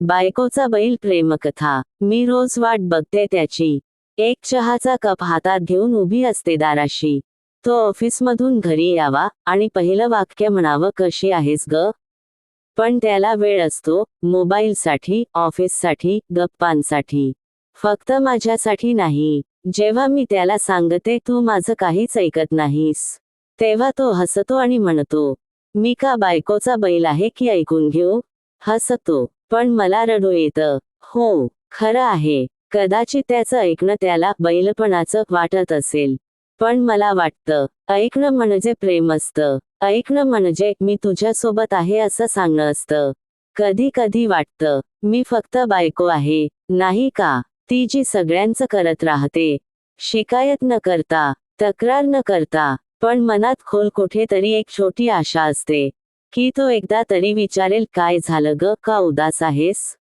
बायकोचा बैल प्रेमकथा. मी रोज वाट बघते त्याची. एक चहाचा कप हातात घेऊन उभी असते दाराशी. तो ऑफिसमधून घरी यावा आणि पहिलं वाक्य म्हणावं कशी आहेस ग? पण त्याला वेळ असतो मोबाईलसाठी ऑफिससाठी गप्पांसाठी. फक्त माझ्यासाठी नाही. जेव्हा मी त्याला सांगते तू माझं काहीच ऐकत नाहीस. तेव्हा तो हसतो आणि म्हणतो मी का बायकोचा बैल आहे की ऐकून घेऊ? हसतो. पण मला रडू येतं. हो खरं आहे. कदाचित त्याचं ऐकणं त्याला बैलपणाचं वाटत असेल. पण मला वाटतं ऐकणं म्हणजे प्रेम असतं. ऐकणं म्हणजे मी तुझ्यासोबत आहे असं सांगणं असतं. कधी कधी वाटतं मी फक्त बायको आहे. नाही का? ती जी सगळ्यांचं करत राहते. शिकायत न करता तक्रार न करता पण मनात खोल कुठेतरी एक छोटी आशा असते. की तो एकदा तरी विचारेल काय झालं ग? का उदास आहेस?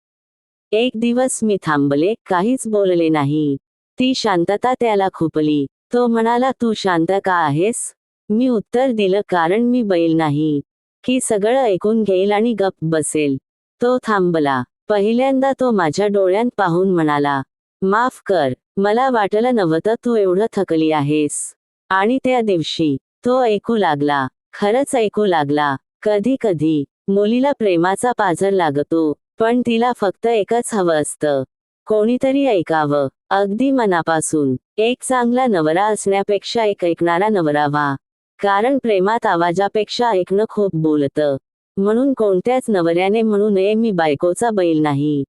एक दिवस मी थांबले काहीच बोलले नाही. ती शांतता त्याला खुपली. तो म्हणाला तू शांत का आहेस? मी उत्तर दिलं कारण मी बैल नाही की सगळं ऐकून घेईल आणि गप बसेल. तो थांबला. पहिल्यांदा तो माझ्या डोळ्यात पाहून म्हणाला माफ कर मला वाटलं नव्हतं तू एवढं थकली आहेस. आणि त्या दिवशी तो ऐकू लागला. खरंच ऐकू लागला. कधी कधी मुलीला प्रेमाचा पाझर लागतो पण तिला फक्त एकच हवं असतं. कोणीतरी ऐकावं. अगदी मनापासून. एक चांगला नवरा असण्यापेक्षा एक ऐकणारा नवरा व्हा. कारण प्रेमात आवाजापेक्षा ऐकणं खूप बोलतं. म्हणून कोणत्याच नवऱ्याने म्हणू नये मी बायकोचा बैल नाही.